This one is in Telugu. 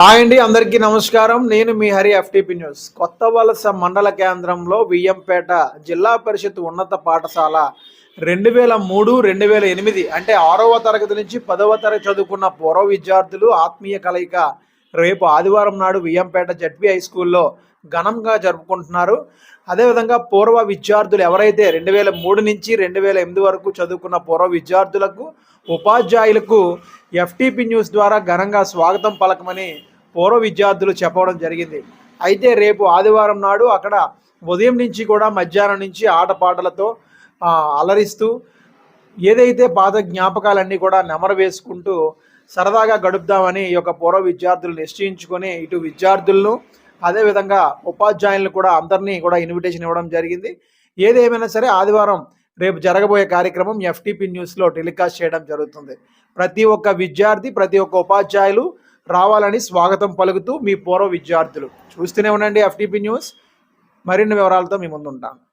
హాయ్ అండి అందరికీ నమస్కారం. నేను మీ హరి ఎఫ్టిపి న్యూస్. కొత్త వలస మండల కేంద్రంలో వియ్యంపేట జిల్లా పరిషత్ ఉన్నత పాఠశాల రెండు వేల మూడు రెండు వేల ఎనిమిది అంటే ఆరవ తరగతి నుంచి పదవ తరగతి చదువుకున్న పూర్వ విద్యార్థులు ఆత్మీయ కలయిక రేపు ఆదివారం నాడు వియ్యంపేట జడ్పీ హై స్కూల్లో ఘనంగా జరుపుకుంటున్నారు. అదేవిధంగా పూర్వ విద్యార్థులు ఎవరైతే రెండు వేల మూడు నుంచి రెండు వేల ఎనిమిది వరకు చదువుకున్న పూర్వ విద్యార్థులకు ఉపాధ్యాయులకు ఎఫ్టీపీ న్యూస్ ద్వారా ఘనంగా స్వాగతం పలకమని పూర్వ విద్యార్థులు చెప్పడం జరిగింది. అయితే రేపు ఆదివారం నాడు అక్కడ ఉదయం నుంచి కూడా మధ్యాహ్నం నుంచి ఆటపాటలతో అలరిస్తూ ఏదైతే పాత జ్ఞాపకాలన్నీ కూడా నెమర వేసుకుంటూ సరదాగా గడుపుదామని ఈ యొక్క పూర్వ విద్యార్థులు నిశ్చయించుకొని ఇటు విద్యార్థులను అదేవిధంగా ఉపాధ్యాయులను కూడా అందరినీ కూడా ఇన్విటేషన్ ఇవ్వడం జరిగింది. ఏదేమైనా సరే ఆదివారం రేపు జరగబోయే కార్యక్రమం ఎఫ్టీపీ న్యూస్లో టెలికాస్ట్ చేయడం జరుగుతుంది. ప్రతి ఒక్క విద్యార్థి ప్రతి ఒక్క ఉపాధ్యాయులు రావాలని స్వాగతం పలుకుతూ మీ పూర్వ విద్యార్థులు. చూస్తూనే ఉండండి ఎఫ్టీపీ న్యూస్. మరిన్ని వివరాలతో మీ ముందుంటాను